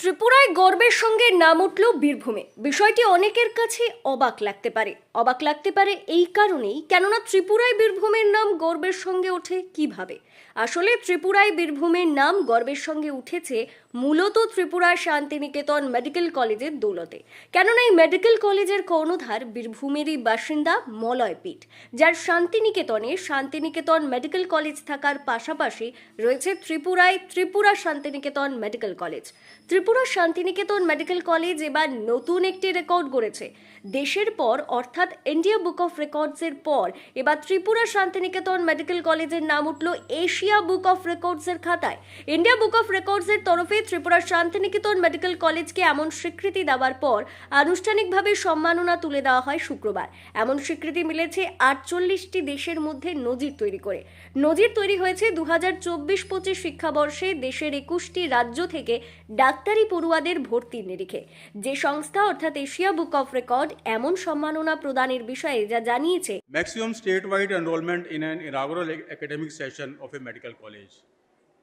ত্রিপুরায় গর্বের সঙ্গে নাম উঠল বীরভূমে। বিষয়টি অনেকের কাছে অবাক লাগতে পারে। অবাক লাগতে পারে এই কারণেই, কেননা ত্রিপুরায় বীরভূমের নাম গর্বের সঙ্গে ওঠে কীভাবে? আসলে ত্রিপুরায় বীরভূমের নাম গর্বের সঙ্গে উঠেছে মূলত ত্রিপুরার শান্তিনিকেতন মেডিকেল কলেজের দৌলতে। কেননা এই মেডিকেল কলেজের কর্ণধার বীরভূমেরই বাসিন্দা মলয় পীঠ, যার শান্তিনিকেতনে শান্তিনিকেতন মেডিকেল কলেজ থাকার পাশাপাশি রয়েছে ত্রিপুরায় Tripura Santiniketan Medical College. Tripura Santiniketan Medical College এবার নতুন একটি রেকর্ড গড়েছে। দেশের পর, অর্থাৎ ইন্ডিয়া বুক অফ রেকর্ডসের পর, এবার ত্রিপুরা শান্তিনিকেতন মেডিকেল কলেজের নাম উঠল এশিয়া বুক অফ রেকর্ডসের খাতায়। ইন্ডিয়া বুক অফ রেকর্ডসের তরফে ত্রিপুরা শান্তিনিকেতন মেডিকেল কলেজকে এমন স্বীকৃতি দেওয়ার পর, আনুষ্ঠানিকভাবে সম্মাননা তুলে দেওয়া হয় শুক্রবার। এমন স্বীকৃতি মিলেছে আটচল্লিশটি দেশের মধ্যে নজির তৈরি করে। নজির তৈরি হয়েছে দু হাজার চব্বিশ পঁচিশ শিক্ষাবর্ষে দেশের একুশটি রাজ্য থেকে ডাক্তারি সরকারি পড়ুয়াদের ভর্তির নিরিখে। যে সংস্থা, অর্থাৎ এশিয়া বুক অফ রেকর্ড, এমন সম্মাননা প্রদানের বিষয়ে যা জানিয়েছে। Maximum state wide enrolment in an inaugural academic session of a Medical College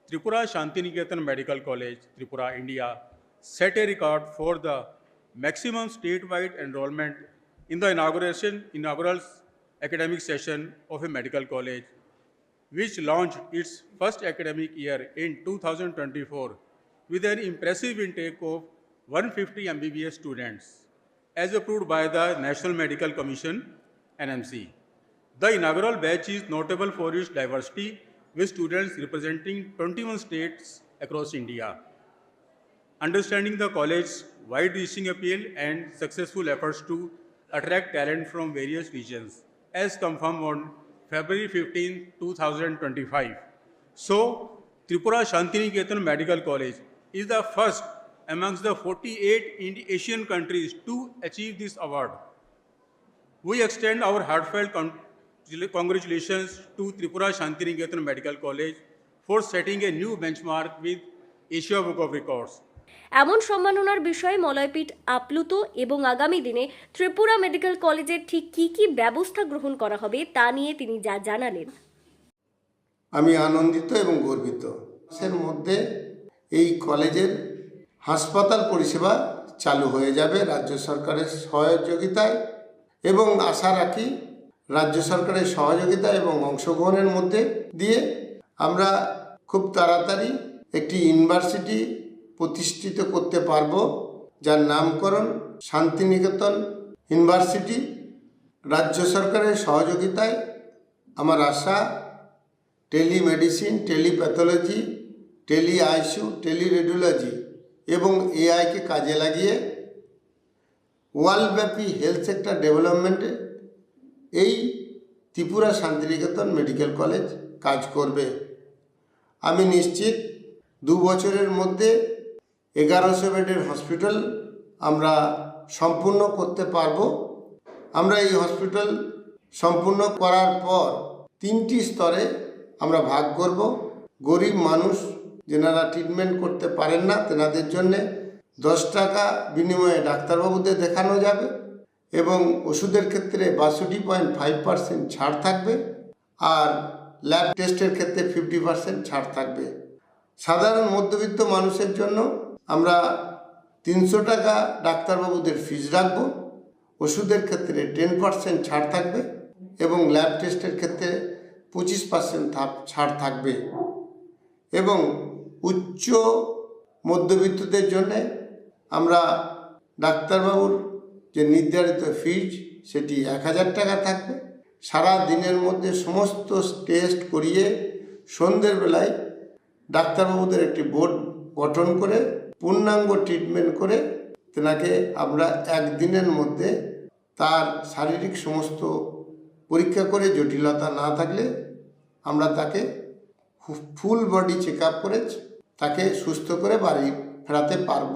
Tripura Santiniketan Medical College Tripura India set a record for the maximum state wide enrolment in the inauguration inaugural academic session of a medical college which launched its first academic year in 2024 with an impressive intake of 150 MBBS students, as approved by the National Medical Commission NMC. The inaugural batch is notable for its diversity, with students representing 21 states across India. Understanding the college's wide-reaching appeal and successful efforts to attract talent from various regions, as confirmed on February 15, 2025. So, Tripura Shantiniketan Medical College is the first amongst the 48 Indi- Asian countries to achieve this award. We extend our heartfelt con- congratulations to Tripura Shantiniketan Medical College for setting a new benchmark with Asia Book of Records. এমন সম্মাননার বিষয়ে মলয়পীঠ আপ্লুত এবং আগামী দিনে Tripura medical কলেজের ঠিক কী কী ব্যবস্থা গ্রহণ করা হবে তা নিয়ে তিনি যা জানালেন আমি আনন্দিত এবং গর্বিত মধ্যে এই কলেজের হাসপাতাল পরিষেবা চালু হয়ে যাবে রাজ্য সরকারের সহযোগিতায় এবং আশা রাখি রাজ্য সরকারের সহযোগিতা এবং অংশগ্রহণের মধ্যে দিয়ে আমরা খুব তাড়াতাড়ি একটি ইউনিভার্সিটি প্রতিষ্ঠিত করতে পারব, যার নামকরণ শান্তিনিকেতন ইউনিভার্সিটি। রাজ্য সরকারের সহযোগিতায় আমার আশা, telemedicine, telepathology tele ICU teleradiology এবং এআইকে কাজে লাগিয়ে ওয়ার্ল্ডব্যাপী হেলথ সেক্টর ডেভেলপমেন্টে এই ত্রিপুরা শান্তিনিকেতন মেডিকেল কলেজ কাজ করবে। আমি নিশ্চিত দু বছরের মধ্যে এগারোশো বেডের হসপিটাল আমরা সম্পূর্ণ করতে পারব। আমরা এই হসপিটাল সম্পূর্ণ করার পর তিনটি স্তরে আমরা ভাগ করব। গরিব মানুষ যেনারা ট্রিটমেন্ট করতে পারেন না, তেনাদের জন্যে দশ টাকা বিনিময়ে ডাক্তারবাবুদের দেখানো যাবে এবং ওষুধের ক্ষেত্রে বাষট্টি পয়েন্ট ফাইভ পার্সেন্ট ছাড় থাকবে আর ল্যাব টেস্টের ক্ষেত্রে ফিফটি পার্সেন্ট ছাড় থাকবে। সাধারণ মধ্যবিত্ত মানুষের জন্য আমরা তিনশো টাকা ডাক্তারবাবুদের ফিজ রাখব, ওষুধের ক্ষেত্রে টেন পার্সেন্ট ছাড় থাকবে এবং ল্যাব টেস্টের ক্ষেত্রে পঁচিশ পার্সেন্ট ছাড় থাকবে। এবং উচ্চ মধ্যবিত্তদের জন্যে আমরা ডাক্তারবাবুর যে নির্ধারিত ফিজ, সেটি এক হাজার টাকা থাকবে। সারা দিনের মধ্যে সমস্ত টেস্ট করিয়ে সন্ধ্যের বেলায় ডাক্তারবাবুদের একটি বোর্ড গঠন করে, পূর্ণাঙ্গ ট্রিটমেন্ট করে তেনাকে আমরা একদিনের মধ্যে তার শারীরিক সমস্ত পরীক্ষা করে জটিলতা না থাকলে আমরা তাকে ফুল বডি চেক আপ করে তাকে সুস্থ করে বাড়ি ফেরাতে পারব।